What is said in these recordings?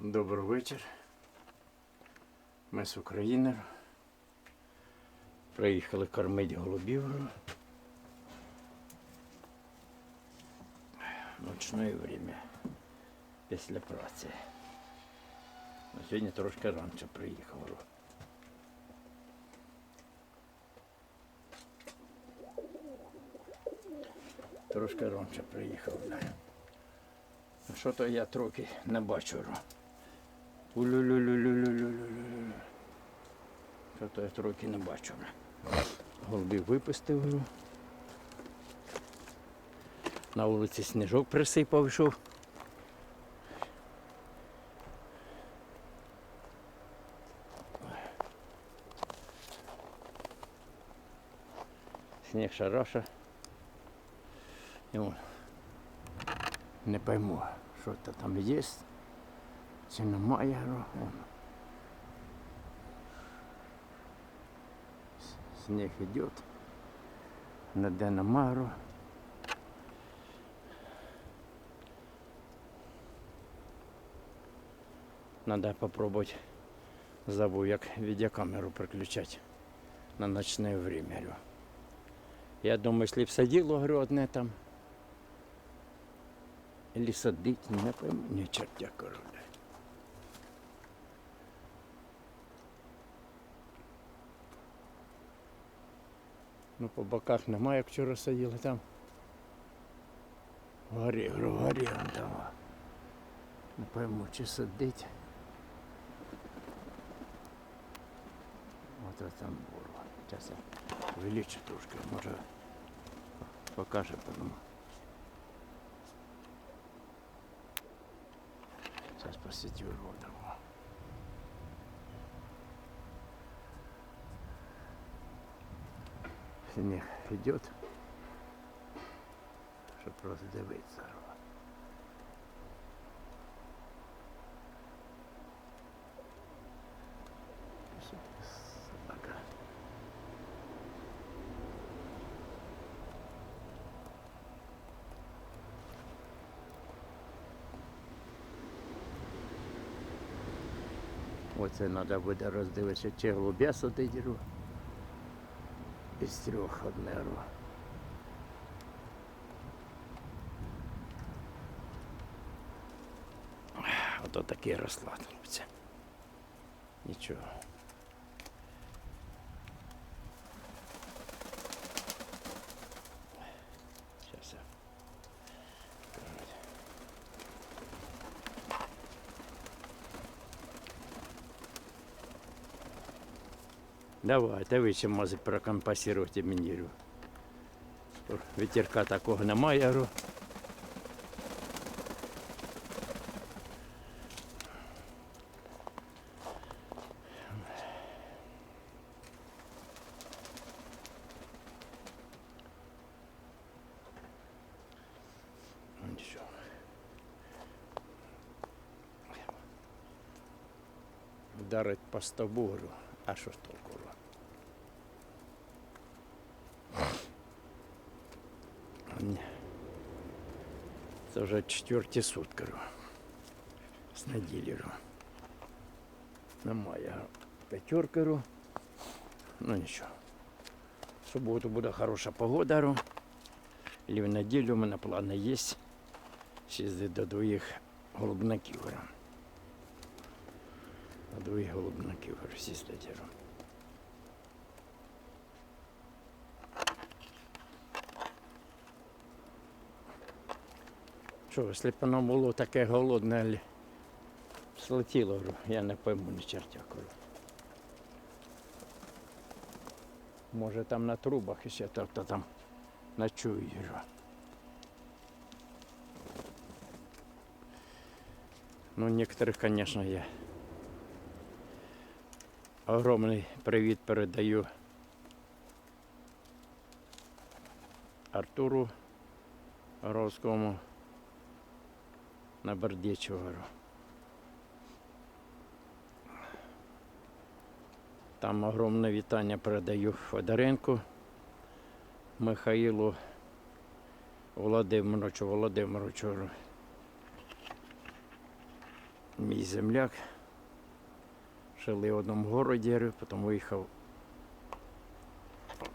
Добрий вечір. Ми з України. Приїхали кормити голубів. Ночне время після праці. Ну, Сьогодні трошки раніше приїхав. Трошки раніше приїхав. Що то я трохи не бачу. Що то я трохи не бачу. Голубів випустив. На вулиці сніжок присипав йшов. Сніг шараша. І он. Не пойму, що то там є. Чи немає. ро. Вон. С- Снег идет. Ніде нема. ро. Надо попробовать. Забув, як відеокамеру приключати на ночне время. Я думаю, если б садило, говорю, одне там. Или садить, не пойму, не чертя короля. Ну, по боках немає, як вчора сиділи там. Горі, горі он там. Не пойму, чи сидить. От там було. Зараз я увеличу трошки, може покаже потім. Сейчас посетю родом. Снег идет, щоб просто дивитися. Що таке собака? Оце треба буде роздивитися, чи голубя садить ру. Із трьох одне ру. Ото такий розклад, хлопці. Нічого. Зараз я. покажу. Ви ще може прокомпасувати мені. Вітерка такого немає. Ну. Вдарить по стовбу, говорю, а що ж толку? Це вже четверті сутки. говорю. З неділі. говорю. Немає говорю, п'ятерки. говорю. Ну нічого. В суботу буде хороша погода. говорю. І в неділю у мене плани є. З'їздити до двоїх голубників. говорю. До двоїх голубників говорю, Що, якщо б воно було таке голодне, лі- слетіло, я не пойму ні чертя. Може там на трубах ще то там ночує. Ну, некоторых, конечно, я огромный привет передаю Артуру Ровському на Бердичеву. говорю. Там огромне вітання передаю Федоренку Михаїлу Володимировичу Володимировичу. мій земляк. Жили в одному городі, потім виїхав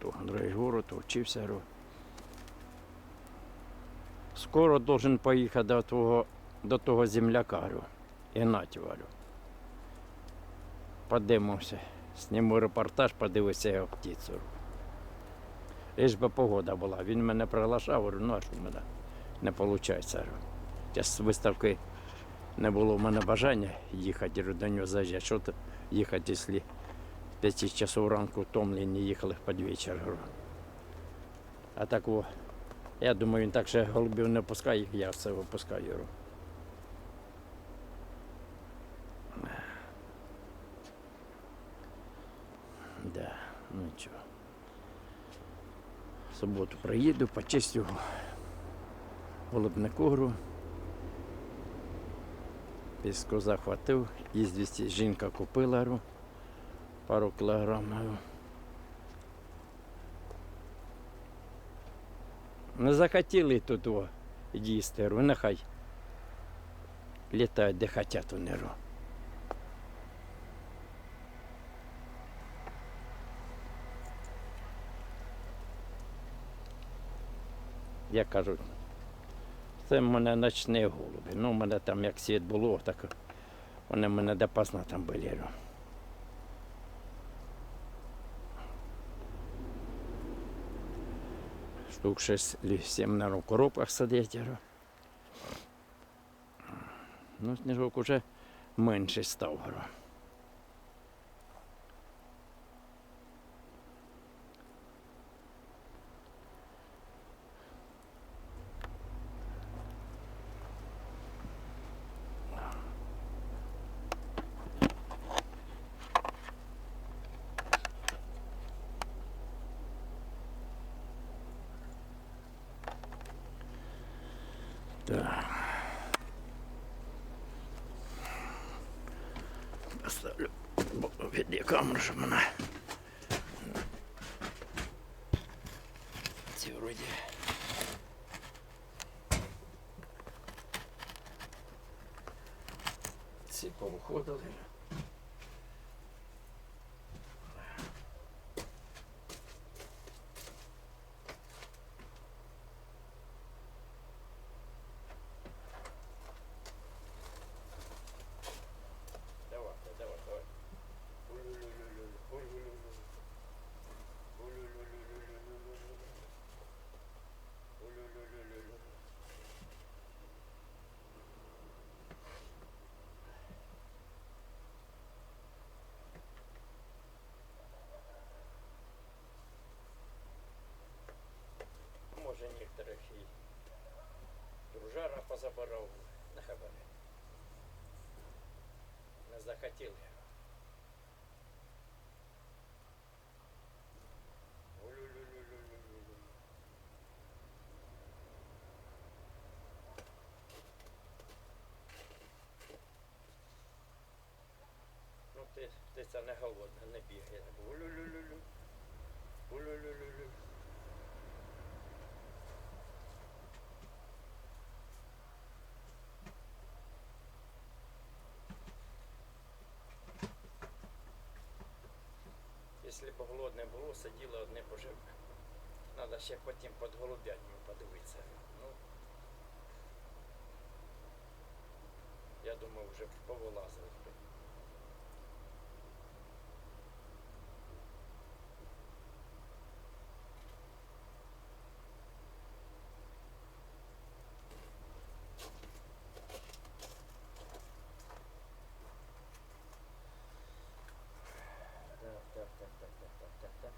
в другий город, вчився. Скоро должен поїхати до того, до того земляка, говорю, Ігнатів, говорю. Подивимося, зніму репортаж, подивися його птицю. Лиш би погода була. Він мене приглашав, говорю, ну а що в мене не виходить. Зараз з виставки не було в мене бажання їхати до нього заїжджати. Що ти їхати, якщо 5 часов ранку втомлені їхали під вечір. Говорю. А так о, я думаю, він так ще голубів не пускає, я це випускаю. Говорю. Да, ну нічого. В суботу приїду, почистю голубнику гру. Піску захватив, їздісті жінка купила пару кілограмів. Не захотіли тут їсти, нехай літають, де хочуть вони. Гру. Я кажу, це в мене ночні голуби. Ну, в мене там як світ було, так вони в мене допоздна там були. Штук 6 или 7, наверное, в коробках говорю. Ну, сніжок уже менший став. Так. Поставлю від камеру, щоб мене. Ці вроді. Ці повиходили. Позабирав, на хабарі. Не захотіли. Ну, ти, ти це не голодна, не бігає. Улю-лю-лю-лю. Якщо б голодне було, сиділо одне поживне. Треба ще потім під голубятню подивитися. Ну, я думаю, вже повилазили. б. Так, так, так, так, так, так, так, так.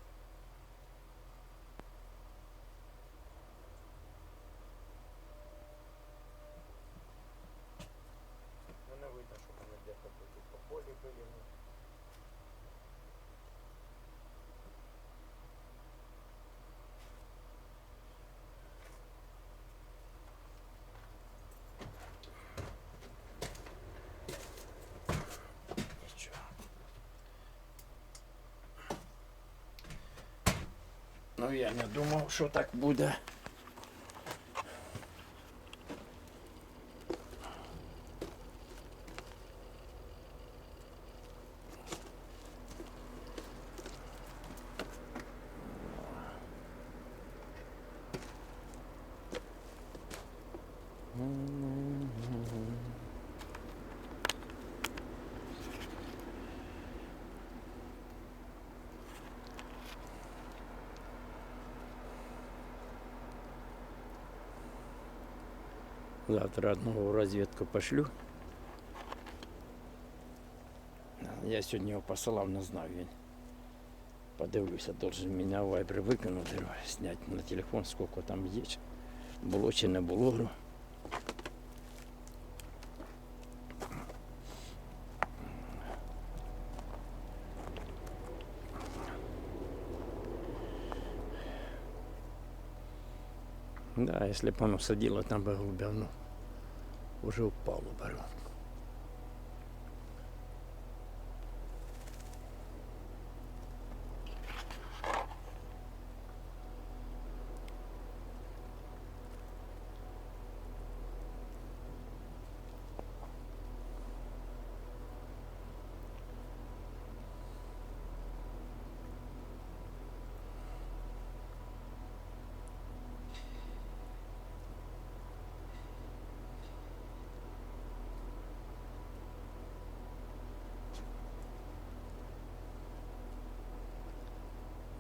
Ну не видно, що вони де-то тут по полі були. ну. Нічого. Я не думав, що так буде. Завтра одного в пошлю. Я сьогодні його посилав, не знав він. Подивлюся, должен мене в вайбер викинути, зняти на телефон, скільки там є. Було чи не було. Да, если бы оно садило там бы глубину, уже упало бы.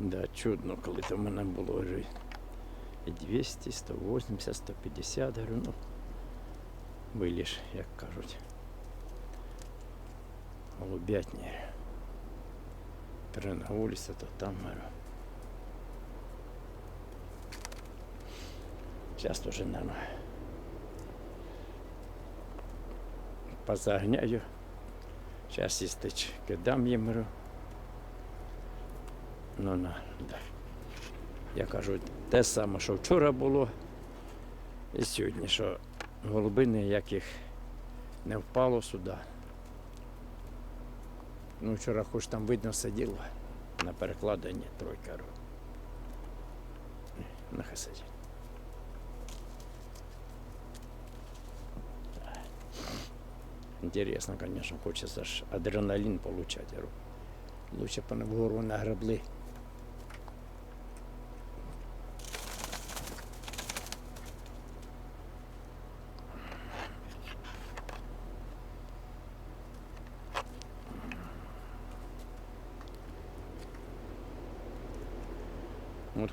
Да, чудно, коли то в мене було вже і 200, 180, 150, говорю, ну, виліж, як кажуть. Голубятні. Перенагулися, то там, говорю. Зараз уже, наверное, позагняю. Зараз істич кидам їм. Ну, на, да. Я кажу, те саме, що вчора було, і сьогодні, що голуби ніяких не впало сюди. Ну, вчора хоч там видно сиділо на перекладенні тройка. Нехай сидить. Интересно, конечно, хочется ж адреналин получать. Лучше б вони вгору нагребли.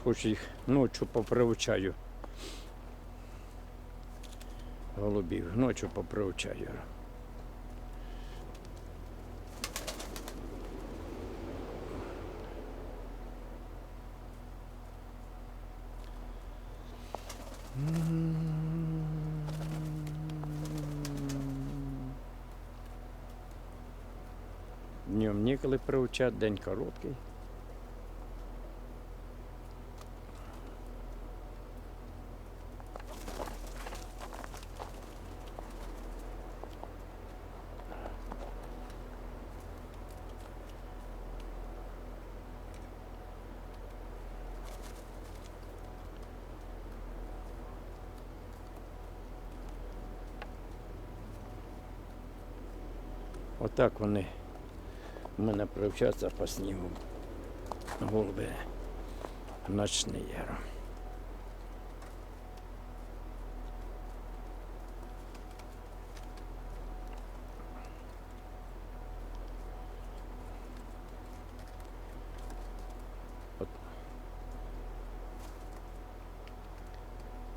Хоч їх ночі попривчаю. Голубів, ночі попривчаю. Днем ніколи привчати, день короткий. Отак вони в мене привчаться по снігу. Голуби ночні яро.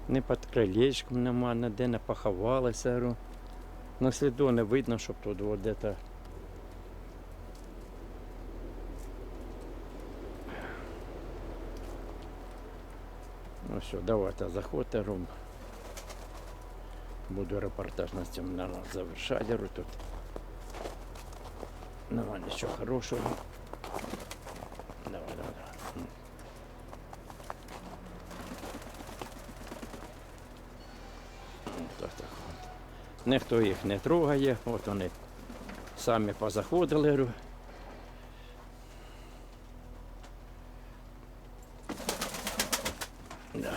Не під крилечком нема, ніде не поховалися. На сліду не видно, щоб тут от де-то Ну все, давайте заходьте, рум. Буду репортаж на цьому наверное, завершати Ру, тут. Нема нічого хорошого. Давай, давай, давай. М. М, Так, так. от. Ніхто їх не трогає, от вони самі позаходили. Да.